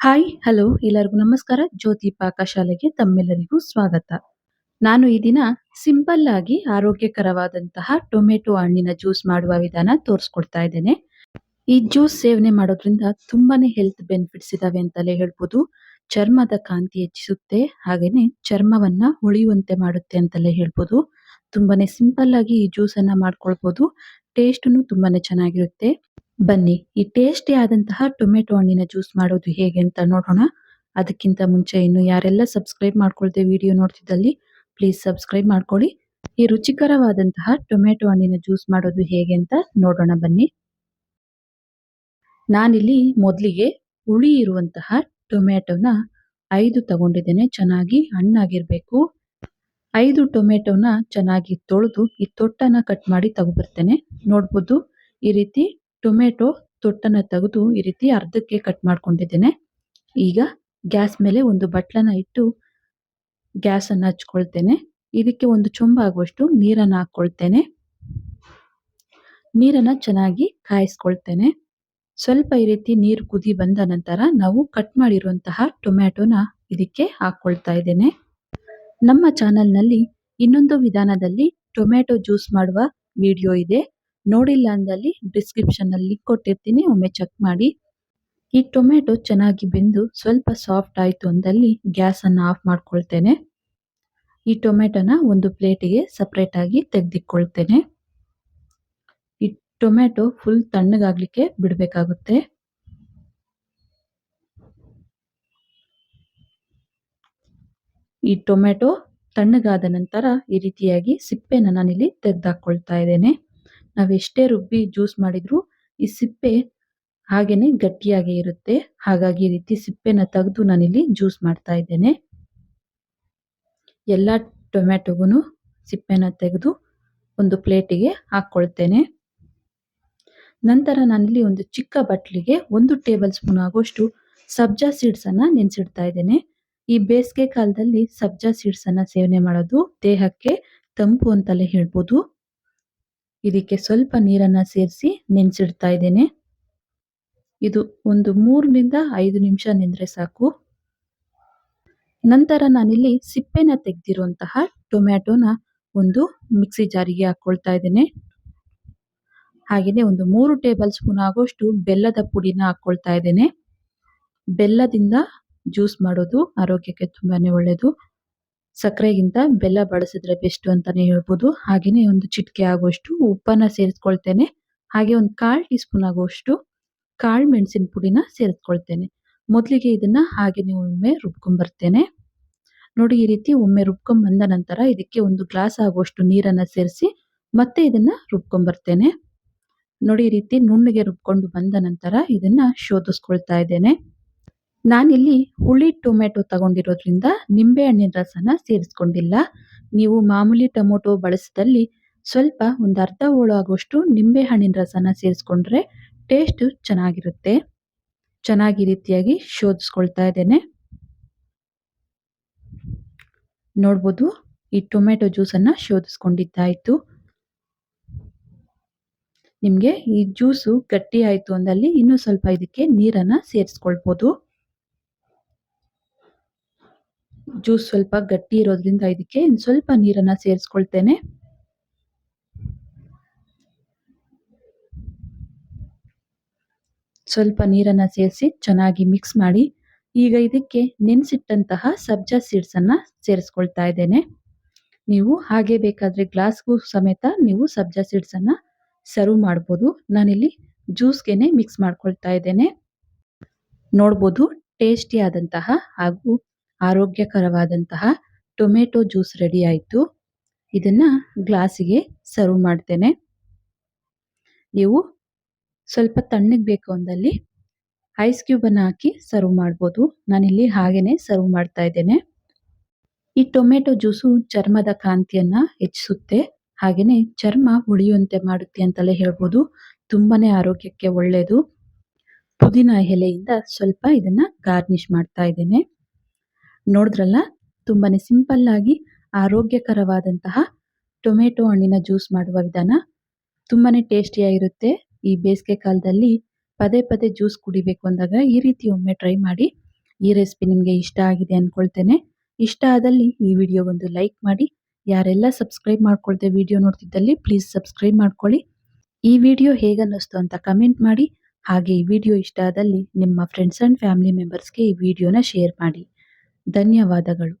Hi, hello, ಎಲ್ಲರಿಗೂ ನಮಸ್ಕಾರ. ಜ್ಯೋತಿ ಪಾಕಶಾಲೆಗೆ ತಮ್ಮೆಲ್ಲರಿಗೂ ಸ್ವಾಗತ. ನಾನು ಈ ದಿನ ಸಿಂಪಲ್ ಆಗಿ ಆರೋಗ್ಯಕರವಾದಂತಹ ಟೊಮೆಟೊ ಹಣ್ಣಿನ ಜ್ಯೂಸ್ ಮಾಡುವ ವಿಧಾನ ತೋರಿಸ್ಕೊಡ್ತಾ ಇದ್ದೇನೆ. ಈ ಜ್ಯೂಸ್ ಸೇವನೆ ಮಾಡೋದ್ರಿಂದ ತುಂಬಾನೇ ಹೆಲ್ತ್ ಬೆನಿಫಿಟ್ಸ್ ಇದಾವೆ ಅಂತಲೇ ಹೇಳ್ಬೋದು. ಚರ್ಮದ ಕಾಂತಿ ಹೆಚ್ಚಿಸುತ್ತೆ, ಹಾಗೇನೆ ಚರ್ಮವನ್ನ ಉಳಿಯುವಂತೆ ಮಾಡುತ್ತೆ ಅಂತಲೇ ಹೇಳ್ಬೋದು. ತುಂಬಾನೇ ಸಿಂಪಲ್ ಆಗಿ ಈ ಜ್ಯೂಸ್ ಅನ್ನ ಮಾಡ್ಕೊಳ್ಬೋದು. ಟೇಸ್ಟ್ ತುಂಬಾನೇ ಚೆನ್ನಾಗಿರುತ್ತೆ. ಬನ್ನಿ, ಈ ಟೇಸ್ಟಿ ಆದಂತಹ ಟೊಮೆಟೊ ಹಣ್ಣಿನ ಜ್ಯೂಸ್ ಮಾಡೋದು ಹೇಗೆ ಅಂತ ನೋಡೋಣ. ಅದಕ್ಕಿಂತ ಮುಂಚೆ ಇನ್ನು ಯಾರೆಲ್ಲ ಸಬ್ಸ್ಕ್ರೈಬ್ ಮಾಡ್ಕೊಳ್ದೆ ವಿಡಿಯೋ ನೋಡ್ತಿದ್ದಲ್ಲಿ ಪ್ಲೀಸ್ ಸಬ್ಸ್ಕ್ರೈಬ್ ಮಾಡ್ಕೊಳ್ಳಿ. ಈ ರುಚಿಕರವಾದಂತಹ ಟೊಮೆಟೊ ಹಣ್ಣಿನ ಜ್ಯೂಸ್ ಮಾಡೋದು ಹೇಗೆ ಅಂತ ನೋಡೋಣ ಬನ್ನಿ. ನಾನಿಲ್ಲಿ ಮೊದಲಿಗೆ ಹುಳಿ ಇರುವಂತಹ ಟೊಮೆಟೊನ ಐದು ತಗೊಂಡಿದ್ದೇನೆ, ಚೆನ್ನಾಗಿ ಹಣ್ಣಾಗಿರ್ಬೇಕು. ಐದು ಟೊಮೆಟೊನ ಚೆನ್ನಾಗಿ ತೊಳೆದು ಈ ತೊಟ್ಟನ್ನ ಕಟ್ ಮಾಡಿ ತಗೊಬರ್ತೇನೆ. ನೋಡ್ಬೋದು ಈ ರೀತಿ ಟೊಮೆಟೊ ತೊಟ್ಟನ್ನು ತೆಗೆದು ಈ ರೀತಿ ಅರ್ಧಕ್ಕೆ ಕಟ್ ಮಾಡ್ಕೊಂಡಿದ್ದೇನೆ. ಈಗ ಗ್ಯಾಸ್ ಮೇಲೆ ಒಂದು ಬಟ್ಲನ್ನ ಇಟ್ಟು ಗ್ಯಾಸನ್ನು ಹಚ್ಕೊಳ್ತೇನೆ. ಇದಕ್ಕೆ ಒಂದು ಚೊಂಬ ಆಗುವಷ್ಟು ನೀರನ್ನ ಹಾಕೊಳ್ತೇನೆ ನೀರನ್ನ ಚೆನ್ನಾಗಿ ಕಾಯಿಸ್ಕೊಳ್ತೇನೆ. ಸ್ವಲ್ಪ ಈ ರೀತಿ ನೀರು ಕುದಿ ಬಂದ ನಂತರ ನಾವು ಕಟ್ ಮಾಡಿರುವಂತಹ ಟೊಮ್ಯಾಟೊನ ಇದಕ್ಕೆ ಹಾಕ್ಕೊಳ್ತಾ ಇದ್ದೇನೆ. ನಮ್ಮ ಚಾನಲ್ನಲ್ಲಿ ಇನ್ನೊಂದು ವಿಧಾನದಲ್ಲಿ ಟೊಮ್ಯಾಟೊ ಜ್ಯೂಸ್ ಮಾಡುವ ವಿಡಿಯೋ ಇದೆ. ನೋಡಿಲ್ಲ ಅಂದಲ್ಲಿ ಡಿಸ್ಕ್ರಿಪ್ಷನಲ್ಲಿ ಕೊಟ್ಟಿರ್ತೀನಿ. ಒಮ್ಮೆ ಚೆಕ್ ಮಾಡಿ. ಈ ಟೊಮೆಟೊ ಚೆನ್ನಾಗಿ ಬೆಂದು ಸ್ವಲ್ಪ ಸಾಫ್ಟ್ ಆಯಿತು ಅಂದಲ್ಲಿ ಗ್ಯಾಸನ್ನು ಆಫ್ ಮಾಡ್ಕೊಳ್ತೇನೆ. ಈ ಟೊಮೆಟೊನ ಒಂದು ಪ್ಲೇಟಿಗೆ ಸಪ್ರೇಟಾಗಿ ತೆಗೆದಿಟ್ಕೊಳ್ತೇನೆ. ಈ ಟೊಮೆಟೊ ಫುಲ್ ತಣ್ಣಗಾಗಲಿಕ್ಕೆ ಬಿಡಬೇಕಾಗುತ್ತೆ. ಈ ಟೊಮೆಟೊ ತಣ್ಣಗಾದ ನಂತರ ಈ ರೀತಿಯಾಗಿ ಸಿಪ್ಪೆನ ನಾನಿಲ್ಲಿ ತೆಗೆದಾಕೊಳ್ತಾ ಇದ್ದೇನೆ. ನಾವು ಎಷ್ಟೇ ರುಬ್ಬಿ ಜ್ಯೂಸ್ ಮಾಡಿದ್ರು ಈ ಸಿಪ್ಪೆ ಹಾಗೇನೆ ಗಟ್ಟಿಯಾಗಿ ಇರುತ್ತೆ. ಹಾಗಾಗಿ ಈ ರೀತಿ ಸಿಪ್ಪೆನ ತೆಗೆದು ನಾನಿಲ್ಲಿ ಜ್ಯೂಸ್ ಮಾಡ್ತಾ ಇದ್ದೇನೆ. ಎಲ್ಲ ಟೊಮ್ಯಾಟೊಗೂ ಸಿಪ್ಪೆನ ತೆಗೆದು ಒಂದು ಪ್ಲೇಟಿಗೆ ಹಾಕ್ಕೊಳ್ತೇನೆ. ನಂತರ ನಾನಿಲ್ಲಿ ಒಂದು ಚಿಕ್ಕ ಬಟ್ಲಿಗೆ ಒಂದು ಟೇಬಲ್ ಸ್ಪೂನ್ ಆಗುವಷ್ಟು ಸಬ್ಜಾ ಸೀಡ್ಸ್ ಅನ್ನ ನೆನೆಸಿಡ್ತಾ ಇದ್ದೇನೆ. ಈ ಬೇಸಿಗೆ ಕಾಲದಲ್ಲಿ ಸಬ್ಜಾ ಸೀಡ್ಸ್ ಅನ್ನ ಸೇವನೆ ಮಾಡೋದು ದೇಹಕ್ಕೆ ತಂಪು ಅಂತಲೇ ಹೇಳ್ಬೋದು. ಇದಕ್ಕೆ ಸ್ವಲ್ಪ ನೀರನ್ನ ಸೇರಿಸಿ ನೆನೆಸಿಡ್ತಾ ಇದ್ದೇನೆ. ಇದು ಒಂದು ಮೂರರಿಂದ ಐದು ನಿಮಿಷ ನೆಂದ್ರೆ ಸಾಕು. ನಂತರ ನಾನಿಲ್ಲಿ ಸಿಪ್ಪೆನ ತೆಗೆದಿರುವಂತಹ ಟೊಮ್ಯಾಟೊನ ಒಂದು ಮಿಕ್ಸಿ ಜಾರಿಗೆ ಹಾಕ್ಕೊಳ್ತಾ ಇದ್ದೇನೆ. ಹಾಗೆಯೇ ಒಂದು ಮೂರು ಟೇಬಲ್ ಸ್ಪೂನ್ ಆಗೋಷ್ಟು ಬೆಲ್ಲದ ಪುಡಿನ ಹಾಕ್ಕೊಳ್ತಾ ಇದ್ದೇನೆ. ಬೆಲ್ಲದಿಂದ ಜ್ಯೂಸ್ ಮಾಡೋದು ಆರೋಗ್ಯಕ್ಕೆ ತುಂಬಾ ಒಳ್ಳೆಯದು ಸಕ್ಕರೆಗಿಂತ ಬೆಲ್ಲ ಬಳಸಿದ್ರೆ ಬೆಸ್ಟ್ ಅಂತಾನೆ ಹೇಳ್ಬೋದು. ಹಾಗೆಯೇ ಒಂದು ಚಿಟಿಕೆ ಆಗುವಷ್ಟು ಉಪ್ಪನ್ನ ಸೇರಿಸ್ಕೊಳ್ತೇನೆ. ಹಾಗೆ ಒಂದು ಕಾಲ್ ಟೀ ಸ್ಪೂನ್ ಆಗುವಷ್ಟು ಕಾಳು ಮೆಣಸಿನ ಪುಡಿನ ಸೇರಿಸ್ಕೊಳ್ತೇನೆ. ಮೊದಲಿಗೆ ಇದನ್ನ ಹಾಗೆಯೇ ಒಮ್ಮೆ ರುಬ್ಕೊಂಡ್ಬರ್ತೇನೆ ನೋಡಿ, ಈ ರೀತಿ ಒಮ್ಮೆ ರುಬ್ಕೊಂಡ್ ಬಂದ ನಂತರ ಇದಕ್ಕೆ ಒಂದು ಗ್ಲಾಸ್ ಆಗುವಷ್ಟು ನೀರನ್ನು ಸೇರಿಸಿ ಮತ್ತೆ ಇದನ್ನು ರುಬ್ಕೊಂಡ್ಬರ್ತೇನೆ ನೋಡಿ, ಈ ರೀತಿ ನುಣ್ಣಗೆ ರುಬ್ಕೊಂಡು ಬಂದ ನಂತರ ಇದನ್ನ ಶೋಧಿಸ್ಕೊಳ್ತಾ ಇದ್ದೇನೆ. ನಾನಿಲ್ಲಿ ಹುಳಿ ಟೊಮೆಟೊ ತಗೊಂಡಿರೋದ್ರಿಂದ ನಿಂಬೆ ಹಣ್ಣಿನ ರಸನ ಸೇರಿಸ್ಕೊಂಡಿಲ್ಲ. ನೀವು ಮಾಮೂಲಿ ಟೊಮೊಟೊ ಬಳಸಿದಲ್ಲಿ ಸ್ವಲ್ಪ ಒಂದು ಅರ್ಧ ಹೋಳು ಆಗುವಷ್ಟು ನಿಂಬೆ ಹಣ್ಣಿನ ರಸನ ಸೇರಿಸ್ಕೊಂಡ್ರೆ ಟೇಸ್ಟ್ ಚೆನ್ನಾಗಿರುತ್ತೆ. ಚೆನ್ನಾಗಿ ರೀತಿಯಾಗಿ ಶೋಧಿಸ್ಕೊಳ್ತಾ ಇದ್ದೇನೆ. ನೋಡ್ಬೋದು ಈ ಟೊಮೆಟೊ ಜ್ಯೂಸನ್ನು ಶೋಧಿಸ್ಕೊಂಡಿದ್ದಾಯಿತು. ನಿಮಗೆ ಈ ಜ್ಯೂಸು ಗಟ್ಟಿ ಆಯಿತು ಅಂದಲ್ಲಿ ಇನ್ನೂ ಸ್ವಲ್ಪ ಇದಕ್ಕೆ ನೀರನ್ನು ಸೇರಿಸ್ಕೊಳ್ಬೋದು. ಜ್ಯೂಸ್ ಸ್ವಲ್ಪ ಗಟ್ಟಿ ಇರೋದ್ರಿಂದ ಇದಕ್ಕೆ ಸ್ವಲ್ಪ ನೀರನ್ನ ಸೇರಿಸ್ಕೊಳ್ತೇನೆ. ಸ್ವಲ್ಪ ನೀರನ್ನ ಸೇರಿಸಿ ಚೆನ್ನಾಗಿ ಮಿಕ್ಸ್ ಮಾಡಿ ಈಗ ಇದಕ್ಕೆ ನೆನೆಸಿಟ್ಟಂತಹ ಸಬ್ಜಾ ಸೀಡ್ಸ್ ಅನ್ನ ಸೇರಿಸ್ಕೊಳ್ತಾ ಇದ್ದೇನೆ. ನೀವು ಹಾಗೆ ಬೇಕಾದರೆ ಗ್ಲಾಸ್ಗೂ ಸಮೇತ ನೀವು ಸಬ್ಜಾ ಸೀಡ್ಸ್ ಅನ್ನ ಸರ್ವ್ ಮಾಡ್ಬೋದು. ನಾನಿಲ್ಲಿ ಜ್ಯೂಸ್ಗೆನೆ ಮಿಕ್ಸ್ ಮಾಡ್ಕೊಳ್ತಾ ಇದ್ದೇನೆ. ನೋಡ್ಬೋದು ಟೇಸ್ಟಿ ಆದಂತಹ ಹಾಗೂ ಆರೋಗ್ಯಕರವಾದಂತಹ ಟೊಮೆಟೊ ಜ್ಯೂಸ್ ರೆಡಿ ಆಯಿತು. ಇದನ್ನ ಗ್ಲಾಸಿಗೆ ಸರ್ವ್ ಮಾಡ್ತೇನೆ. ನೀವು ಸ್ವಲ್ಪ ತಣ್ಣಗೆ ಬೇಕು ಅಂದಲ್ಲಿ ಐಸ್ ಕ್ಯೂಬ್ ಅನ್ನ ಹಾಕಿ ಸರ್ವ್ ಮಾಡ್ಬೋದು. ನಾನಿಲ್ಲಿ ಹಾಗೇನೆ ಸರ್ವ್ ಮಾಡ್ತಾ ಇದ್ದೇನೆ. ಈ ಟೊಮೆಟೊ ಜ್ಯೂಸು ಚರ್ಮದ ಕಾಂತಿಯನ್ನ ಹೆಚ್ಚಿಸುತ್ತೆ. ಹಾಗೆಯೇ ಚರ್ಮ ಉಳಿಯುವಂತೆ ಮಾಡುತ್ತೆ ಅಂತಲೇ ಹೇಳ್ಬೋದು. ತುಂಬಾನೇ ಆರೋಗ್ಯಕ್ಕೆ ಒಳ್ಳೆಯದು ಪುದೀನ ಎಲೆಯಿಂದ ಸ್ವಲ್ಪ ಇದನ್ನ ಗಾರ್ನಿಷ್ ಮಾಡ್ತಾ ಇದ್ದೇನೆ. ನೋಡಿದ್ರಲ್ಲ? ತುಂಬಾ ಆಗಿ ಆರೋಗ್ಯಕರವಾದಂತಹ ಟೊಮೆಟೊ ಹಣ್ಣಿನ ಜ್ಯೂಸ್ ಮಾಡುವ ವಿಧಾನ. ತುಂಬಾ ಟೇಸ್ಟಿಯಾಗಿರುತ್ತೆ ಈ ಬೇಸಿಗೆ ಕಾಲದಲ್ಲಿ ಪದೇ ಪದೇ ಜ್ಯೂಸ್ ಕುಡಿಬೇಕು ಅಂದಾಗ ಈ ರೀತಿ ಒಮ್ಮೆ ಟ್ರೈ ಮಾಡಿ. ಈ ರೆಸಿಪಿ ನಿಮಗೆ ಇಷ್ಟ ಆಗಿದೆ ಅನ್ಕೊಳ್ತೇನೆ. ಇಷ್ಟ ಆದಲ್ಲಿ ಈ ವಿಡಿಯೋ ಒಂದು ಲೈಕ್ ಮಾಡಿ. ಯಾರೆಲ್ಲ ಸಬ್ಸ್ಕ್ರೈಬ್ ಮಾಡ್ಕೊಳ್ದೆ ವಿಡಿಯೋ ನೋಡ್ತಿದ್ದಲ್ಲಿ ಪ್ಲೀಸ್ ಸಬ್ಸ್ಕ್ರೈಬ್ ಮಾಡ್ಕೊಳ್ಳಿ. ಈ ವಿಡಿಯೋ ಹೇಗನ್ನಿಸ್ತು ಅಂತ ಕಮೆಂಟ್ ಮಾಡಿ. ಹಾಗೆ ಈ ವಿಡಿಯೋ ಇಷ್ಟ ಆದಲ್ಲಿ ನಿಮ್ಮ ಫ್ರೆಂಡ್ಸ್ ಆ್ಯಂಡ್ ಫ್ಯಾಮಿಲಿ ಮೆಂಬರ್ಸ್ಗೆ ಈ ವಿಡಿಯೋನ ಶೇರ್ ಮಾಡಿ. ಧನ್ಯವಾದಗಳು.